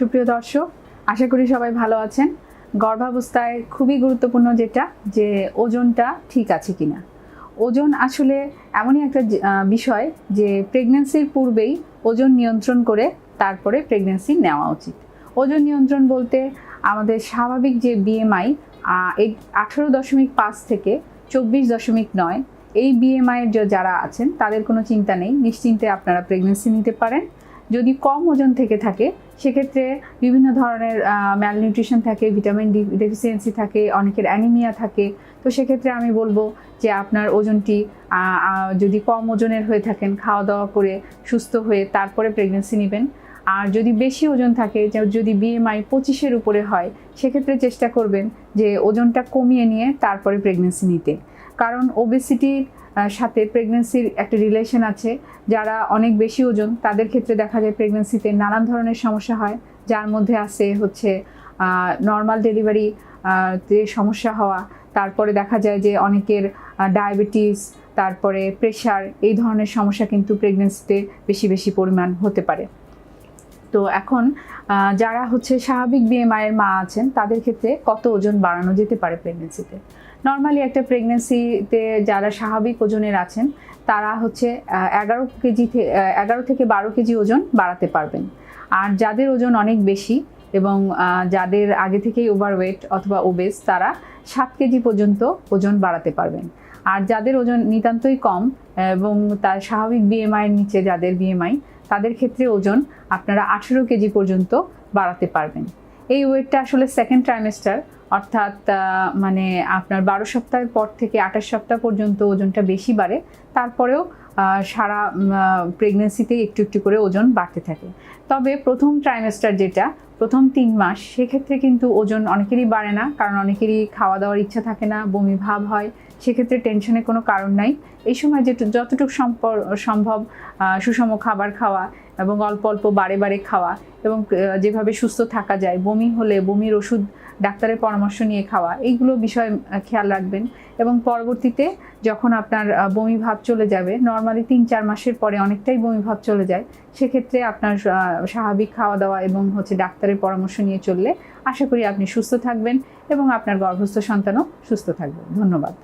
সুপ্রিয় দর্শক, আশা করি সবাই ভালো আছেন। গর্ভাবস্থায় খুবই গুরুত্বপূর্ণ যেটা, যে ওজনটা ঠিক আছে কিনা। ওজন আসলে এমনই একটা বিষয় যে প্রেগনেন্সির পূর্বেই ওজন নিয়ন্ত্রণ করে তারপরে প্রেগনেন্সি নেওয়া উচিত। ওজন নিয়ন্ত্রণ বলতে আমাদের স্বাভাবিক যে বিএমআই এই আঠেরো দশমিক পাঁচ থেকে চব্বিশ দশমিক নয়, এই বিএমআইয়ের যারা আছেন, তাদের কোনো চিন্তা নেই। নিশ্চিন্তে আপনারা প্রেগনেন্সি নিতে পারেন। যদি কম ওজন থেকে থাকে, সেক্ষেত্রে বিভিন্ন ধরনের ম্যালনিউট্রিশন থাকে ভিটামিন ডি ডেফিসিয়েন্সি থাকে, অনেকের অ্যানিমিয়া থাকে। তো সেক্ষেত্রে আমি বলব যে আপনার ওজনটি যদি কম ওজনের হয়ে থাকেন খাওয়া দাওয়া করে সুস্থ হয়ে তারপরে প্রেগনেন্সি নেবেন। আর যদি বেশি ওজন থাকে যদি বিএমআই পঁচিশের উপরে হয়, সেক্ষেত্রে চেষ্টা করবেন যে ওজনটা কমিয়ে নিয়ে তারপরে প্রেগনেন্সি নিতে। কারণ ওবেসিটির সাথে প্রেগনেন্সির একটা রিলেশন আছে। যারা অনেক বেশি ওজন, তাদের ক্ষেত্রে দেখা যায় প্রেগনেন্সিতে নানান ধরনের সমস্যা হয়। যার মধ্যে আছে হচ্ছে নর্মাল ডেলিভারি তে সমস্যা হওয়া। তারপরে দেখা যায় যে অনেকের ডায়াবেটিস তারপরে প্রেশার এই ধরনের সমস্যা কিন্তু প্রেগনেন্সিতে বেশি বেশি পরিমাণ হতে পারে। তো এখন যারা হচ্ছে স্বাভাবিক বিএমআইয়ের মা আছেন, তাদের ক্ষেত্রে কত ওজন বাড়ানো যেতে পারে প্রেগনেন্সিতে নর্মালি একটা প্রেগনেন্সিতে যারা স্বাভাবিক ওজনের আছেন, তারা হচ্ছে এগারো কেজি এগারো থেকে বারো কেজি ওজন বাড়াতে পারবেন। আর যাদের ওজন অনেক বেশি এবং যাদের আগে থেকেই ওভারওয়েট অথবা ওবেস তারা সাত কেজি পর্যন্ত ওজন বাড়াতে পারবেন। আর যাদের ওজন নিতান্তই কম এবং তার স্বাভাবিক বিএমআইয়ের নিচে যাদের বিএমআই তাদের ক্ষেত্রে ওজন আপনারা আঠেরো কেজি পর্যন্ত বাড়াতে পারবেন। এই ওয়েটটা আসলে সেকেন্ড ট্রাইমেস্টার অর্থাৎ মানে আপনার বারো সপ্তাহের পর থেকে আঠাশ সপ্তাহ পর্যন্ত ওজনটা বেশি বাড়ে। তারপরেও সারা প্রেগনেন্সিতে একটু একটু করে ওজন বাড়তে থাকে। তবে প্রথম ট্রাইমেস্টার যেটা, প্রথম তিন মাস, সেক্ষেত্রে কিন্তু ওজন অনেকেরই বাড়ে না, কারণ অনেকেরই খাওয়া দাওয়ার ইচ্ছা থাকে না, বমি ভাব হয়, সেক্ষেত্রে টেনশনের কোনো কারণ নাই। এই সময় যেটু, যতটুকু সম্ভব সুষম খাবার খাওয়া এবং অল্প অল্প বারে বারে খাওয়া এবং যেভাবে সুস্থ থাকা যায়, বমি হলে, বমির ওষুধ ডাক্তারের পরামর্শ নিয়ে খাওয়া, এইগুলো বিষয় খেয়াল রাখবেন। এবং পরবর্তীতে যখন আপনার বমি ভাব চলে যাবে নর্মালি তিন চার মাসের পরে অনেকটাই বমি ভাব চলে যায়, সেক্ষেত্রে আপনার স্বাভাবিক খাওয়া দাওয়া এবং হচ্ছে ডাক্তারের পরামর্শ নিয়ে চললে আশা করি আপনি সুস্থ থাকবেন এবং আপনার গর্ভস্থ সন্তানও সুস্থ থাকবে ধন্যবাদ।